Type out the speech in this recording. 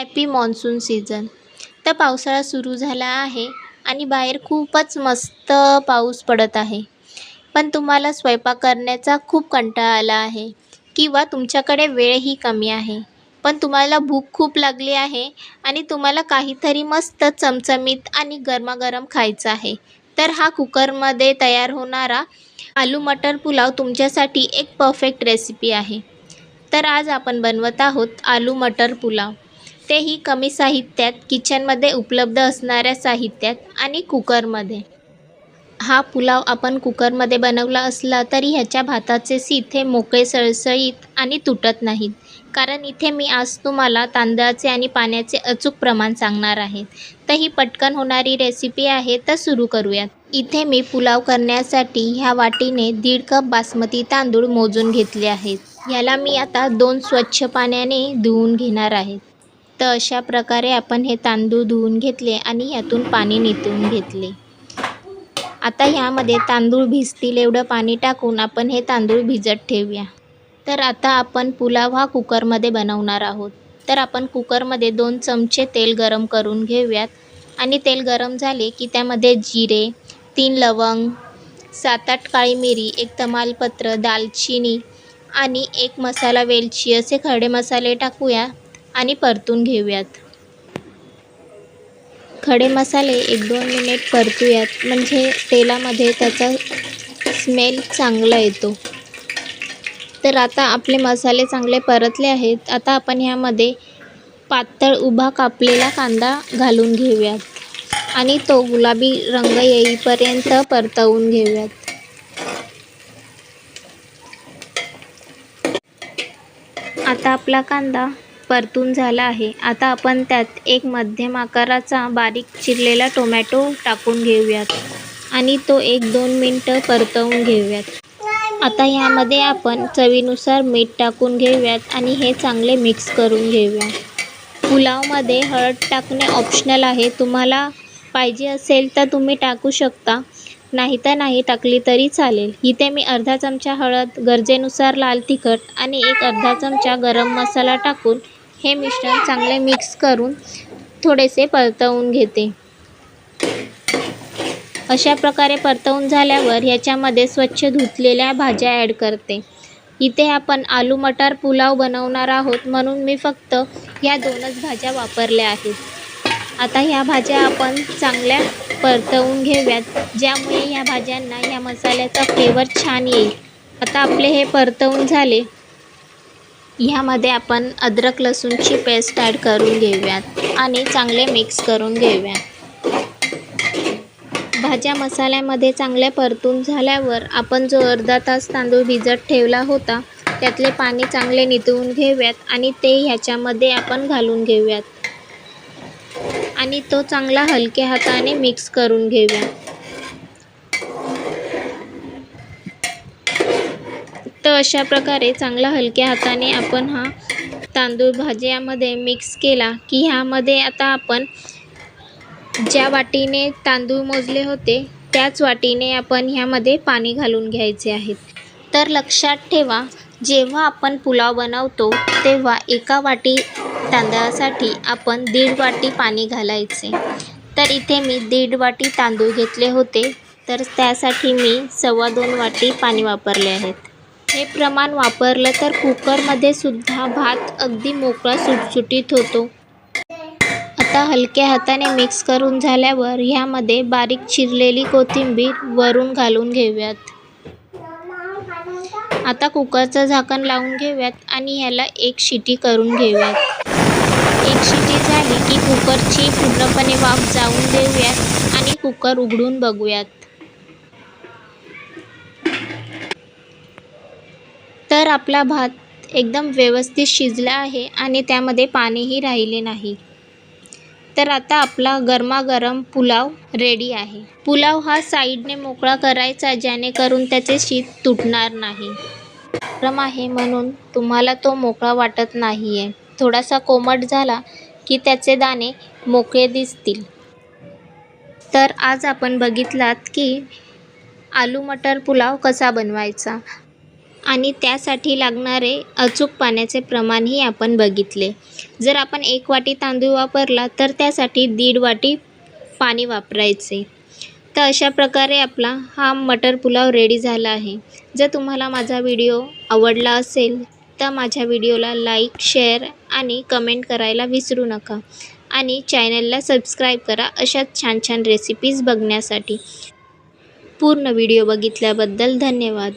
Happy monsoon season तर पावसाळा सुरू झाला आहे आणि बाहेर खूपच मस्त पाऊस पडत आहे. पण तुम्हाला स्वयंपाक करण्याचा खूप कंटाळा आला आहे किंवा तुमच्याकडे वेळही कमी आहे. पण तुम्हाला भूक खूप लागली आहे आणि तुम्हाला काहीतरी मस्त चमचमीत आणि गरमागरम खायचं आहे. तर हा कुकरमध्ये तयार होणारा आलू मटर पुलाव तुमच्यासाठी एक परफेक्ट रेसिपी आहे. तर आज आपण बनवत आहोत आलू मटर पुलाव. तेही कमी साहित्यात किचनमध्ये उपलब्ध असणाऱ्या साहित्यात आणि कुकरमध्ये. हा पुलाव आपण कुकरमध्ये बनवला असला तरी ह्याच्या भाताचे सीत हे मोकळे सळसळीत आणि तुटत नाहीत. कारण इथे मी आज तुम्हाला तांदळाचे आणि पाण्याचे अचूक प्रमाण सांगणार आहे. तर ही पटकन होणारी रेसिपी आहे तर सुरू करूयात. इथे मी पुलाव करण्यासाठी ह्या वाटीने दीड कप बासमती तांदूळ मोजून घेतले आहेत. ह्याला मी आता दोन स्वच्छ पाण्याने धुवून घेणार आहेत तर अशा प्रकारे आपण हे तांदूळ धुवून घेतले आणि ह्यातून पाणी नितळून घेतले. आता ह्यामध्ये तांदूळ भिजतील एवढं पाणी टाकून आपण हे तांदूळ भिजत ठेवूया. तर आता आपण पुलाव हा कुकरमध्ये बनवणार आहोत. तर आपण कुकरमध्ये दोन चमचे तेल गरम करून घेऊयात. आणि तेल गरम झाले की त्यामध्ये जिरे तीन लवंग सात आठ काळी मिरी एक तमालपत्र दालचिनी आणि एक मसाला वेलची असे खडे मसाले टाकूया. आणि परतून घेऊयात. खडे मसाले एक दोन मिनिट परतूयात. म्हणजे तेलामध्ये त्याचा स्मेल चांगला येतो. तर आता आपले मसाले चांगले परतले आहेत. आता आपण ह्यामध्ये पातळ उभा कापलेला कांदा घालून घेऊयात. आणि तो गुलाबी रंग येईपर्यंत परतवून घेऊयात. आता आपला कांदा परतून झाला आहे. आता आपण त्यात एक मध्यम आकाराचा बारीक चिरलेला टोमॅटो टाकून घेऊयात आणि तो एक दोन मिनटं परतवून घेऊयात. आता यामध्ये आपण चवीनुसार मीठ टाकून घेऊयात आणि हे चांगले मिक्स करून घेऊया पुलावमध्ये हळद टाकणे ऑप्शनल आहे. तुम्हाला पाहिजे असेल तर तुम्ही टाकू शकता. नाही तर नाही टाकली तरी चालेल. इथे मी अर्धा चमचा हळद गरजेनुसार लाल तिखट आणि एक अर्धा चमचा गरम मसाला टाकून हे मिश्रण चांगले मिक्स करून थोडेसे परतवून घेते. अशा प्रकारे परतवून झाल्यावर ह्याच्यामध्ये स्वच्छ धुतलेल्या भाज्या ॲड करते. इथे आपण आलू मटार पुलाव बनवणार आहोत म्हणून मी फक्त ह्या दोनच भाज्या वापरल्या आहेत. आता ह्या भाज्या आपण चांगल्या परतवून घेऊयात ज्यामुळे ह्या भाज्यांना ह्या मसाल्याचा फ्लेवर छान येईल. आता आपले हे परतवून झाले. ह्यामध्ये आपण अद्रक लसूणची पेस्ट ॲड करून घेऊयात आणि चांगले मिक्स करून घेऊयात. भाज्या मसाल्यामध्ये चांगल्या परतून झाल्यावर आपण जो अर्धा तास तांदूळ भिजत ठेवला होता त्यातले पाणी चांगले नितळून घेऊयात आणि ते ह्याच्यामध्ये आपण घालून घेऊयात. आणि तो चांगला हलक्या हाताने मिक्स करून घेऊया तर अशा प्रकारे चांगला हलक्या हाताने आपण हा तांदूळ भाज्यामध्ये मिक्स केला की ह्यामध्ये आता आपण ज्या वाटीने तांदूळ मोजले होते त्याच वाटीने आपण ह्यामध्ये पाणी घालून घ्यायचे आहेत. तर लक्षात ठेवा जेव्हा आपण पुलाव बनवतो तेव्हा एका वाटी तांदळासाठी आपण दीड वाटी पाणी घालायचे. तर इथे मी दीड वाटी तांदूळ घेतले होते तर त्यासाठी मी सव्वा दोन वाटी पाणी वापरले आहेत. हे प्रमाण वापरलं तर कुकरमध्ये सुद्धा भात अगदी मोकळा सुटसुटीत होतो. आता हलक्या हाताने मिक्स करून झाल्यावर ह्यामध्ये बारीक चिरलेली कोथिंबीर वरून घालून घेऊयात. आता कुकरचं झाकण लावून घेऊयात आणि ह्याला एक शिटी करून घेऊयात. एक शिटी झाली की कुकरची पूर्णपणे वाफ जाऊन देऊयात आणि कुकर उघडून बघूयात. तर आपला भात एकदम व्यवस्थित शिजला आहे आणि त्यामध्ये पाणीही राहिले नाही तर आता आपला गरमागरम पुलाव रेडी आहे. पुलाव हा साईडने मोकळा करायचा जेणेकरून त्याचे शीत तुटणार नाही. गरम आहे म्हणून तुम्हाला तो मोकळा वाटत नाही आहे थोडासा कोमट झाला की त्याचे दाणे मोकळे दिसतील. तर आज आपण बघितलात की आलू मटर पुलाव कसा बनवायचा? आणि त्यासाठी लागणारे अचूक पाण्याचे प्रमाणही आपण बघितले. जर आपण एक वाटी तांदूळ वापरला तर त्यासाठी दीड वाटी पाणी वापरायचे. तर अशा प्रकारे आपला हा मटर पुलाव रेडी झाला आहे. जर तुम्हाला माझा व्हिडिओ आवडला असेल तर माझ्या व्हिडिओला लाईक शेअर आणि कमेंट करायला विसरू नका. आणि चॅनलला सबस्क्राईब करा अशाच छान छान रेसिपीज बघण्यासाठी. पूर्ण व्हिडिओ बघितल्याबद्दल धन्यवाद.